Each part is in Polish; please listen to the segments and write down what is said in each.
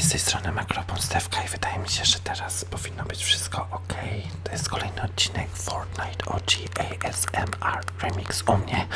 Z tej strony Makropon Stewka i wydaje mi się, że teraz powinno być wszystko ok. To jest kolejny odcinek Fortnite OG ASMR Remix u mnie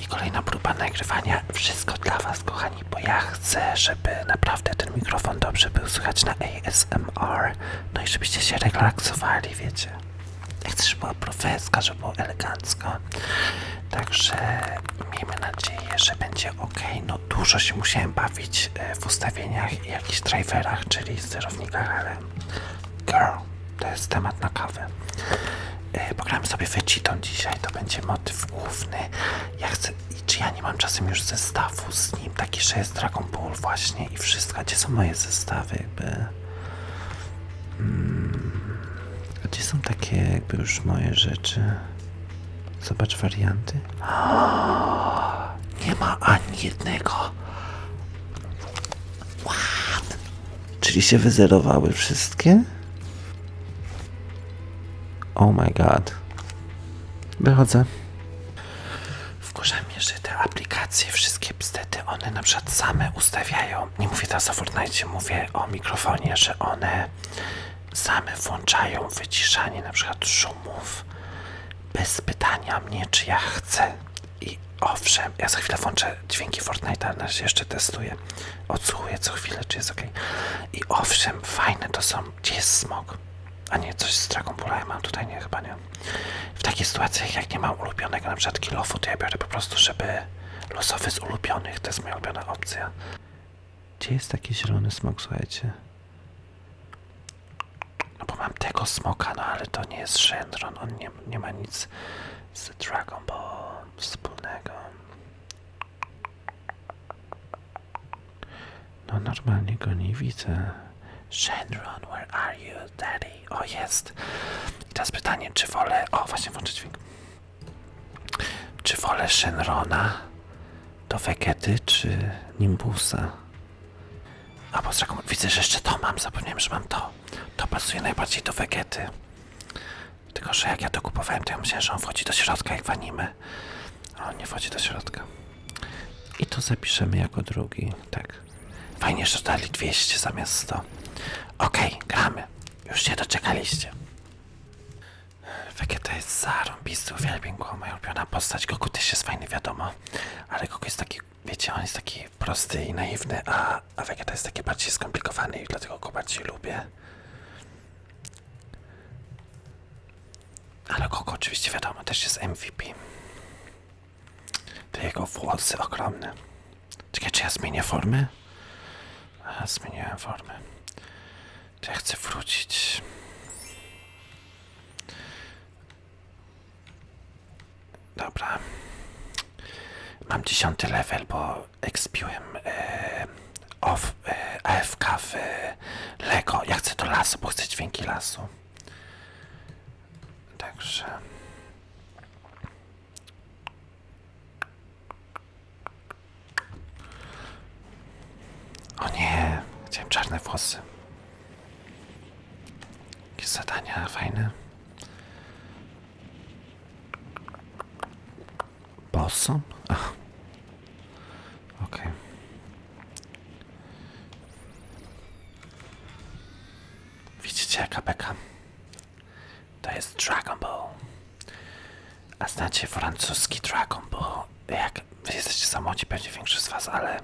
i kolejna próba nagrywania. Wszystko dla was, kochani, bo ja chcę, żeby naprawdę ten mikrofon dobrze był słychać na ASMR, no i żebyście się relaksowali, wiecie. Ja chcę, żeby była profeska, żeby było elegancko. Także miejmy nadzieję, że będzie ok. No dużo się musiałem bawić e, w ustawieniach i jakichś driverach, czyli sterownikach, ale girl, to jest temat na kawę. E, Pogramy sobie Vegitą dzisiaj, to będzie motyw główny. Ja chcę, czy ja nie mam czasem już zestawu z nim, taki, że jest Dragon Ball właśnie i wszystko. Gdzie są moje zestawy jakby? A Gdzie są takie jakby już moje rzeczy? Zobacz warianty. Nie ma ani jednego. What? Czyli się wyzerowały wszystkie? Oh my god. Wychodzę. Wkurza mnie, że te aplikacje, wszystkie bzdety, one na przykład same ustawiają. Nie mówię teraz o Fortnite, mówię o mikrofonie, że one same włączają wyciszanie na przykład szumów bez pytania mnie, czy ja chcę. I owszem, ja za chwilę włączę dźwięki Fortnite'a, na razie jeszcze testuję. Odsłuchuję co chwilę, czy jest ok. I owszem, fajne to są. Gdzie jest smog? A nie, coś z Dragon Balla ja mam tutaj, nie, chyba nie. W takich sytuacjach, jak nie mam ulubionego na przykład kilofu, to ja biorę po prostu, żeby losowy z ulubionych, to jest moja ulubiona opcja. Gdzie jest taki zielony smok, słuchajcie? Bo mam tego smoka, no ale to nie jest Shenron, on nie, nie ma nic z Dragon Ball wspólnego. No normalnie go nie widzę. Shenron, where are you, daddy? O, jest. I teraz pytanie, czy wolę... O, właśnie włączę dźwięk. Czy wolę Shenrona do Vegety, czy Nimbusa? A bo z Dragon Ball- widzę, że jeszcze to mam, zapomniałem, że mam to. To pasuje najbardziej do Vegety. Tylko, że jak ja to kupowałem, to ja myślałem, że on wchodzi do środka jak w anime. A on nie wchodzi do środka. I to zapiszemy jako drugi, tak. Fajnie, że dali 200 zamiast 100. Okej, gramy. Już się doczekaliście. Vegeta jest zarąbisty, uwielbiam go, moja ulubiona postać. Goku też jest fajny, wiadomo. Ale Goku jest taki, wiecie, on jest taki prosty i naiwny, a, a Vegeta jest taki bardziej skomplikowany i dlatego go bardziej lubię. Ale Goku oczywiście wiadomo, też jest MVP. Te jego włosy ogromne. Czekaj, czy ja zmienię formę? A, zmieniłem formę. Czy ja chcę wrócić? Dobra. Mam dziesiąty level, bo expiłem e, off, e, AFK w e, Lego. Ja chcę do lasu, bo chcę dźwięki lasu. Także... O nie, chciałem czarne włosy. Jakieś zadania fajne. Ach. Okej. Widzicie jaka beka? To jest Dragon Ball. A znacie francuski Dragon Ball? Jak wy jesteście za młodzi, pewnie większość z was, ale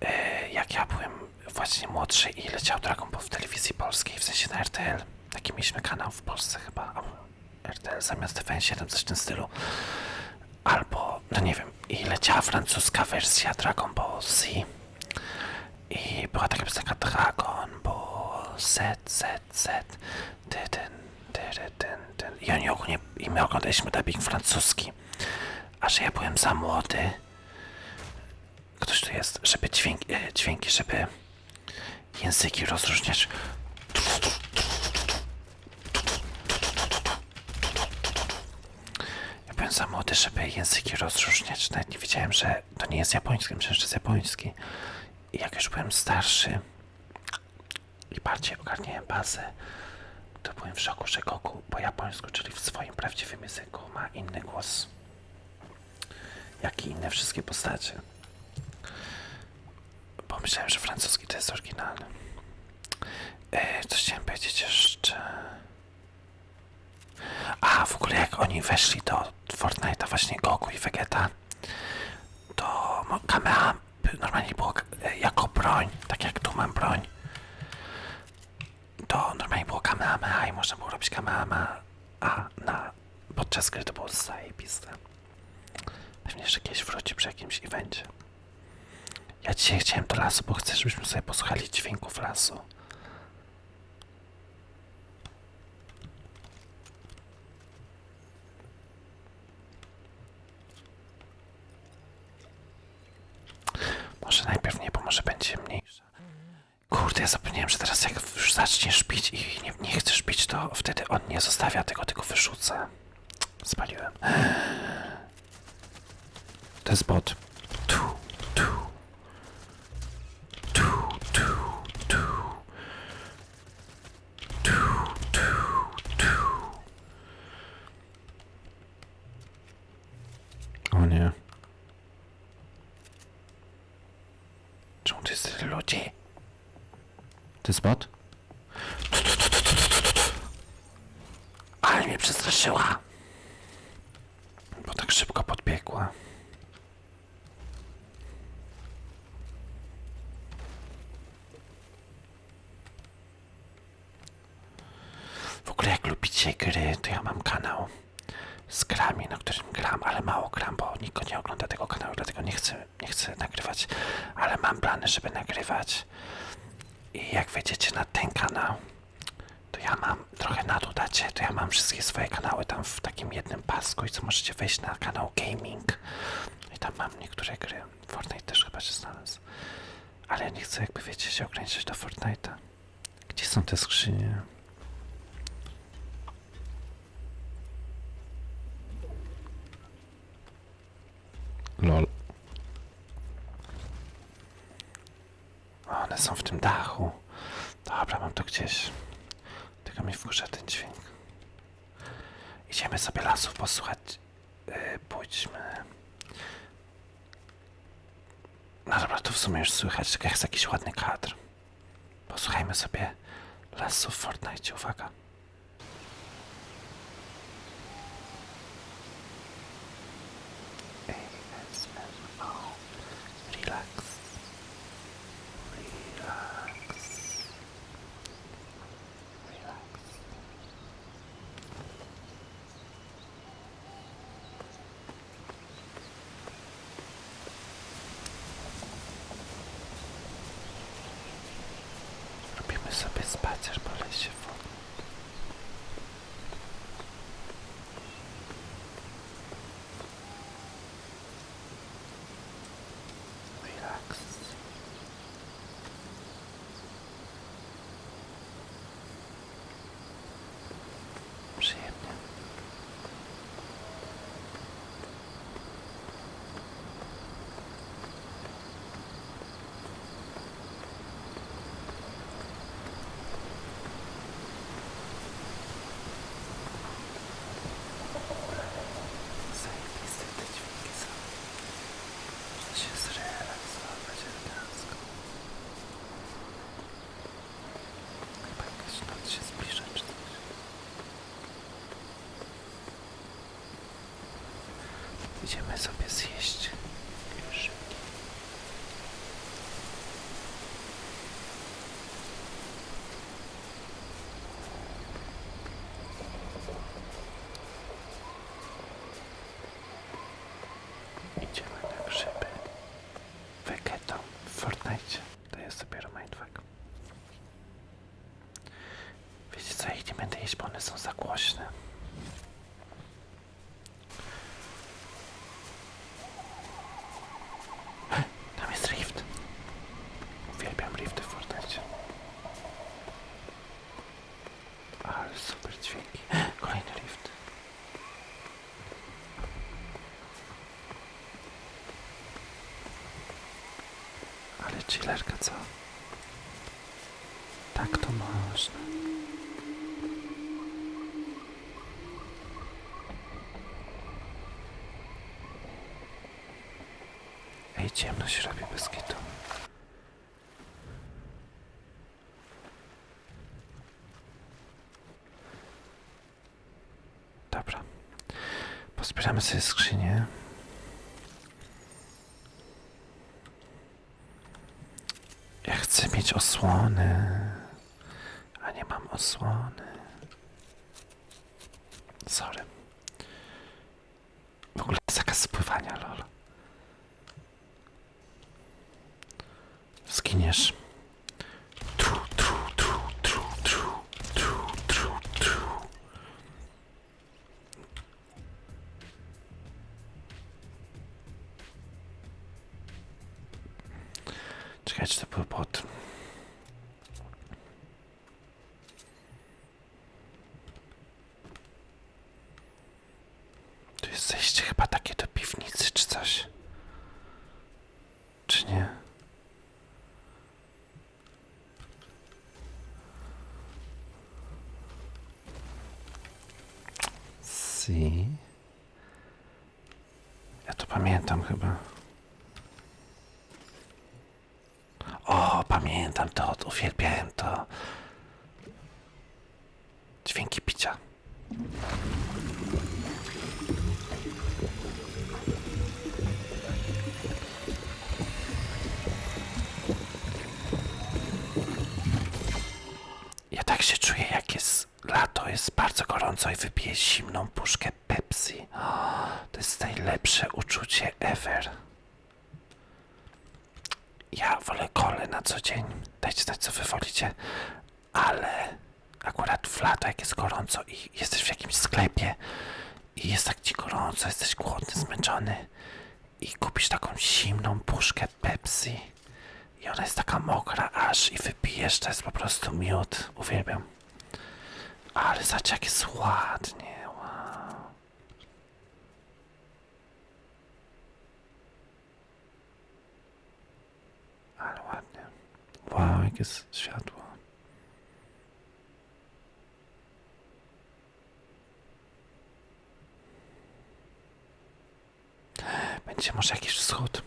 e, jak ja byłem właśnie młodszy i leciał Dragon Ball w telewizji polskiej, w sensie na RTL, taki mieliśmy kanał w Polsce chyba, RTL zamiast TVN7, coś w tym stylu. Albo, no nie wiem, i leciała francuska wersja Dragon Ball Z. I była taka piosenka Dragon Ball Z, Z, Z. Dydyn, dydyn, dydyn. I oni ogólnie, i my oglądaliśmy dubbing francuski. A że ja byłem za młody. Ktoś tu jest, żeby dźwięki, e, dźwięki żeby języki rozróżniać. Ja byłem za młody, żeby języki rozróżniać. Nawet nie wiedziałem, że to nie jest japoński, myślałem, że jest japoński. I jak już byłem starszy i bardziej ogarniałem bazę, to byłem w szoku, że Goku po japońsku, czyli w swoim prawdziwym języku, ma inny głos. Jak i inne wszystkie postacie. bo myślałem, że francuski to jest oryginalny. E, coś chciałem powiedzieć jeszcze. A, w ogóle jak oni weszli do Fortnite'a, właśnie Goku i Vegeta, to kamera normalnie było e, jako broń, tak jak tu mam broń. To normalnie było kamerama i można było robić kamerama, a na podczas gry to było zajebiste. Pewnie jeszcze kiedyś wróci przy jakimś evencie. Ja dzisiaj chciałem do lasu, bo chcę, żebyśmy sobie posłuchali dźwięków lasu. Może najpierw nie, bo może będzie mniejsza. Kurde, ja zapomniałem, że teraz jak już zaczniesz pić i nie, nie chcesz pić, to wtedy on nie zostawia tego, tylko wyrzuca. Spaliłem. To jest bot. Tu, tu. Tu, tu, tu. Tu, tu, tu. O nie. Czemu to jest tyle ludzi? To jest bot? Ale Bo tak szybko podbiegła. W ogóle jak lubicie gry, to ja mam kanał z grami, na którym gram, ale mało gram, bo nikt nie ogląda tego kanału, dlatego nie chcę, nie chcę nagrywać, ale mam plany, żeby nagrywać. I jak wejdziecie na ten kanał, ja mam trochę na dół dacie, to ja mam wszystkie swoje kanały tam w takim jednym pasku i co możecie wejść na kanał Gaming. I tam mam niektóre gry. Fortnite też chyba się znalazł. Ale ja nie chcę jakby wiecie się ograniczyć do Fortnite'a. Gdzie są te skrzynie? Lol. One są w tym dachu. Dobra, mam to gdzieś. Mi wkurza ten dźwięk. Idziemy sobie lasów posłuchać. Yy, pójdźmy. No dobra, to w sumie już słychać, tylko jest jakiś ładny kadr. Posłuchajmy sobie lasów w Fortnite. Uwaga. Spacer po Chillerka, co? Tak to można. Ej, ciemno się robi bez kitu. Dobra. Pozbieramy sobie skrzynię. Mieć osłony, a nie mam osłony. Sorry. W ogóle zakaz spływania, lol. Zginiesz. Tru, tru, tru, tru, tru, tru, tru, tru. Czekaj, czy to był bot? Tu jest zejście chyba takie do piwnicy, czy coś. Czy nie? Si. Ja to pamiętam chyba. O, pamiętam to, uwielbiałem to. Dźwięki picia. Ja tak się czuję, jak jest lato, jest bardzo gorąco i wypiję zimną puszkę Pepsi. To jest najlepsze uczucie ever. Ja wolę kole na co dzień. Dajcie znać, co wy wolicie. Ale akurat w lato, jak jest gorąco i jesteś w jakimś sklepie i jest tak ci gorąco, jesteś głodny, zmęczony i kupisz taką zimną puszkę Pepsi i ona jest taka mokra aż i wypijesz, to jest po prostu miód. Uwielbiam. Ale zobacz, jak jest ładnie. Wow. Ale ładnie. Wow, jakie jest światło. Będzie może jakiś wschód.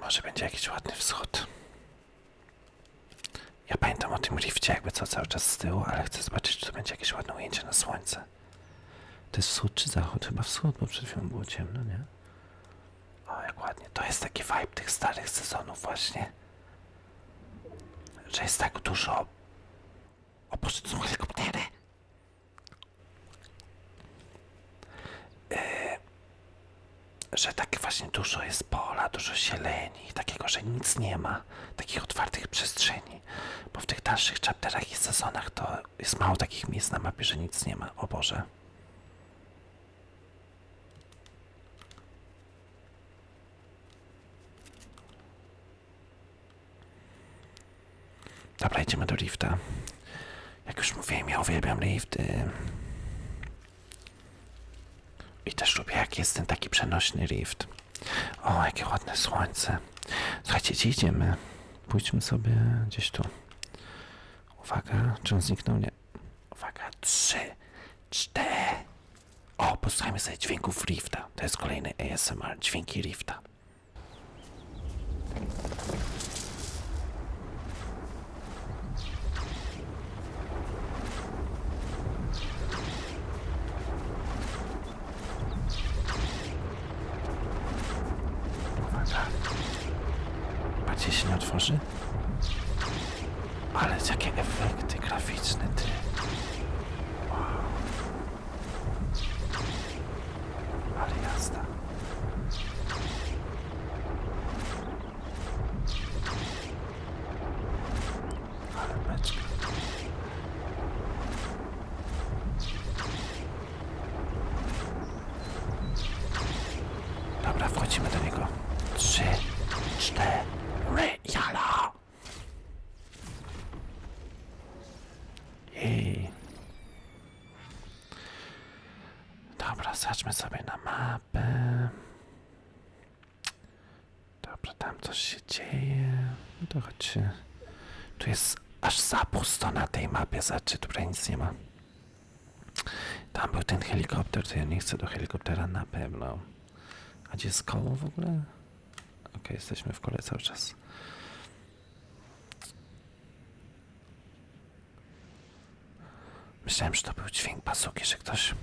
Może będzie jakiś ładny wschód. Ja pamiętam o tym rifcie jakby co cały czas z tyłu, ale chcę zobaczyć, czy to będzie jakieś ładne ujęcie na słońce. To jest wschód czy zachód? Chyba wschód, bo przed chwilą było ciemno, nie? O, jak ładnie. To jest taki vibe tych starych sezonów właśnie. Że jest tak dużo... Boże, to są helikoptery! że tak właśnie dużo jest pola, dużo zieleni, takiego, że nic nie ma, takich otwartych przestrzeni. Bo w tych dalszych chapterach i sezonach to jest mało takich miejsc na mapie, że nic nie ma. O Boże. Dobra, idziemy do lifta. Jak już mówiłem, ja uwielbiam lifty. I też lubię, jak jest ten taki przenośny lift. O, jakie ładne słońce. Słuchajcie, gdzie idziemy? Pójdźmy sobie gdzieś tu. Uwaga, czy on zniknął? Nie. Uwaga, trzy, cztery. O, posłuchajmy sobie dźwięków lifta. To jest kolejny ASMR, dźwięki lifta. Uwaga. Bardziej się nie otworzy? Ale jakie efekty graficzne, ty. Wow. Ale jazda. Ale beczka. Dobra, wchodzimy do niego. Trzy, cztery, jalo! I... Dobra, zobaczmy sobie na mapę. Dobra, tam coś się dzieje. No to chodźcie. Tu jest aż za pusto na tej mapie, znaczy tutaj nic nie ma. Tam był ten helikopter, to ja nie chcę do helikoptera na pewno. A gdzie jest koło w ogóle? Okej, jesteśmy w kole cały czas. Myślałem, że to był dźwięk bazuki, że ktoś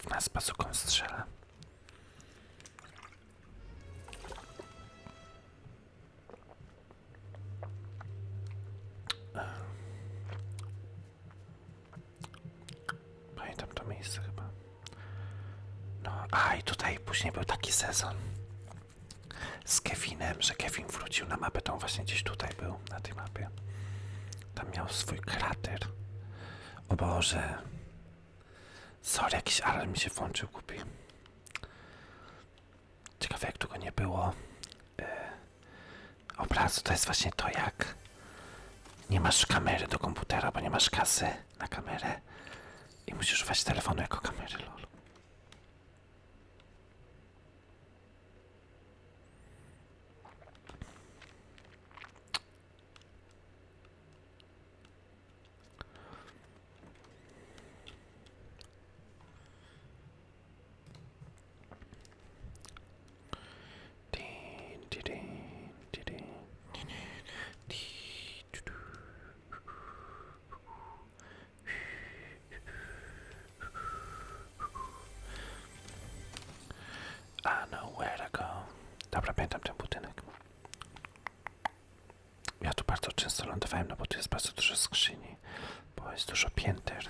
w nas bazuką strzela. A i tutaj później był taki sezon z Kevinem, że Kevin wrócił na mapę, to on właśnie gdzieś tutaj był, na tej mapie. Tam miał swój krater. O Boże. Sorry, jakiś alarm mi się włączył, kupi. Ciekawe, jak długo nie było e, obrazu. To jest właśnie to, jak nie masz kamery do komputera, bo nie masz kasy na kamerę i musisz używać telefonu jako kamery, lol. Din, di, din, di, din, di, din, di, du, du. I know where to go. Dobra, pamiętam ten budynek. Ja tu bardzo często lądowałem, no bo tu jest bardzo dużo skrzyni, bo jest dużo pięter.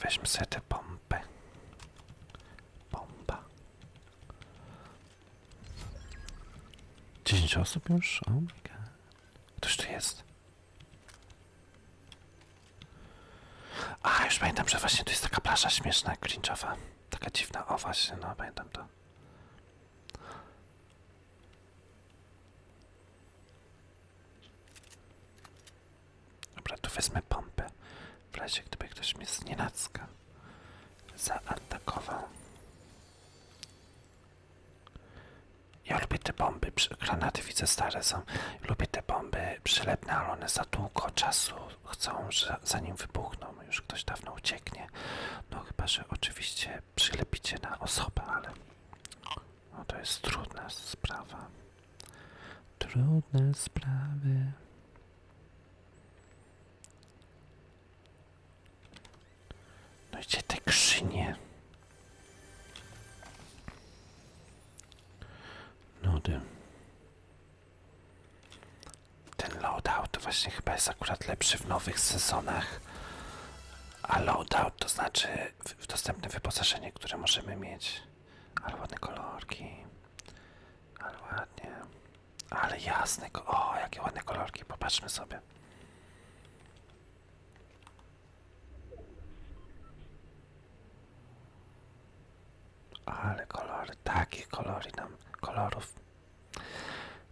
Weźmy sobie tę pompę. Pompa. 10 osób już? Oh my god. Ktoś tu jest. A, już pamiętam, że właśnie tu jest taka plaża śmieszna, cringe'owa. Taka dziwna, o właśnie, no pamiętam to. Dobra, tu wezmę pompę. W razie gdyby ktoś mnie znienacka zaatakował. Ja lubię te bomby, granaty widzę stare są. Lubię te bomby przylepne, ale one za długo czasu chcą, że zanim wybuchną, już ktoś dawno ucieknie. No chyba, że oczywiście przylepicie na osobę, ale no to jest trudna sprawa. Trudne sprawy. No gdzie te krzynie? Nudy. Ten loadout to właśnie chyba jest akurat lepszy w nowych sezonach. A loadout to znaczy dostępne wyposażenie, które możemy mieć. Ale ładne kolorki. Ale ładnie. Ale jasne. O, jakie ładne kolorki. Popatrzmy sobie. Ale kolory, takie kolory nam, kolorów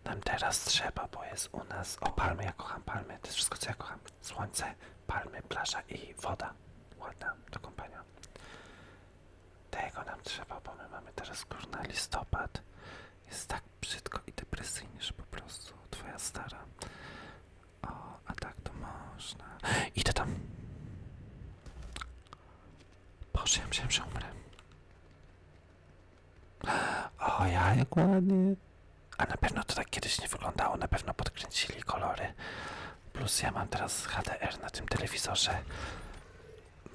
nam teraz trzeba, bo jest u nas, o palmy, ja kocham palmy, to jest wszystko co ja kocham, słońce, palmy, plaża i woda, ładna do kąpania. Tego nam trzeba, bo my mamy teraz kurna listopad, jest tak brzydko i depresyjnie, że po prostu twoja stara. O, a tak to można. Idę tam. Boże, ja myślałem, że umrę. O, ja jak ładnie. A na pewno to tak kiedyś nie wyglądało, na pewno podkręcili kolory. Plus ja mam teraz HDR na tym telewizorze.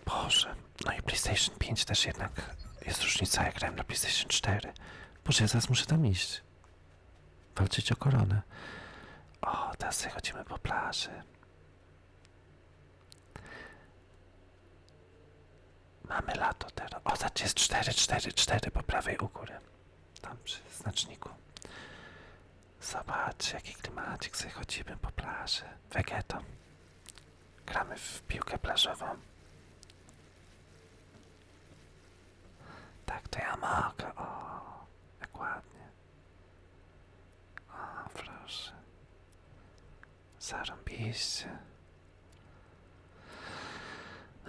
Boże. No i PlayStation 5 też jednak jest różnica, jak grałem na PlayStation 4. Boże, ja zaraz muszę tam iść. Walczyć o koronę. O, teraz sobie chodzimy po plaży. Mamy lato teraz. O, zobacz, jest 4, 4, 4 po prawej u góry. Tam przy znaczniku. Zobacz, jaki klimacik sobie chodzimy po plaży. Wegeto. Gramy w piłkę plażową. Tak, to ja mogę. O, jak ładnie. O, proszę. Zarąbiście.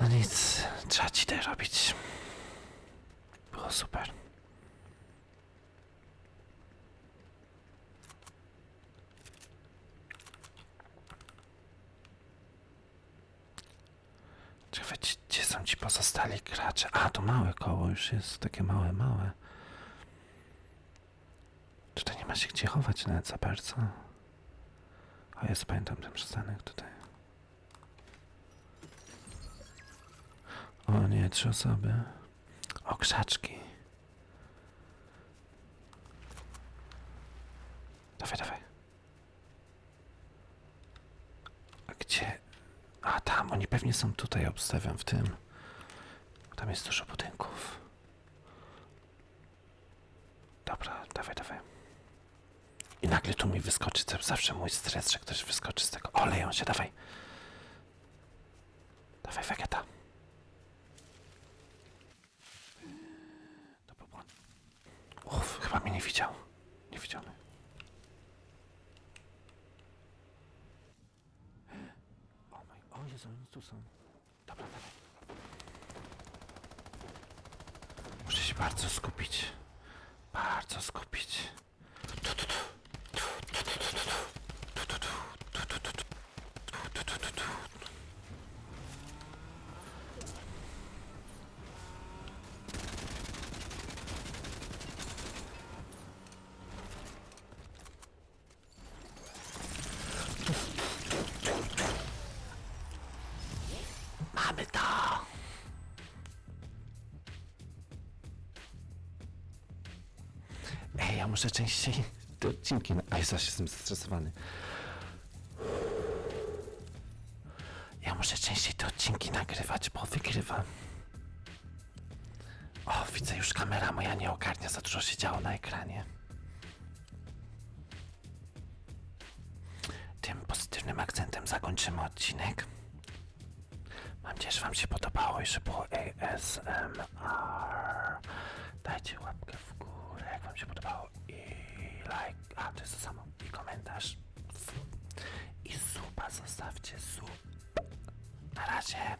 No nic, trzeba ci to robić. Było super. Ci- gdzie są ci pozostali gracze? A, to małe koło już jest, takie małe, małe. Tutaj nie ma się gdzie chować nawet za bardzo. O, ja pamiętam ten przystanek tutaj. O nie, trzy osoby. O, krzaczki. Dawaj, dawaj. A gdzie? A tam, oni pewnie są tutaj, obstawiam w tym. Tam jest dużo budynków. Dobra, dawaj, dawaj. I nagle tu mi wyskoczy, to zawsze mój stres, że ktoś wyskoczy z tego. O, leją się, dawaj. Dawaj, Vegeta. To był błąd. Chyba mnie nie widział. Nie widział. O moj, o Jezu, oni tu są. Dobra. Muszę się bardzo skupić. Bardzo skupić. Tu. Tu, tu, tu, tu, tu, tu. Tu, tu, tu. Tu, tu, tu, tu. Tu, Muszę częściej te odcinki... Na... Ej, zaś jestem zestresowany. Ja muszę częściej te odcinki nagrywać, bo wygrywam. O, widzę już kamera moja nie ogarnia, za dużo się działo na ekranie. Tym pozytywnym akcentem zakończymy odcinek. Mam nadzieję, że Wam się podobało i że było ASMR. Dajcie łapkę w górę, Wam się podobało i like, a to jest to samo, i komentarz. I suba zostawcie, sub. Na razie.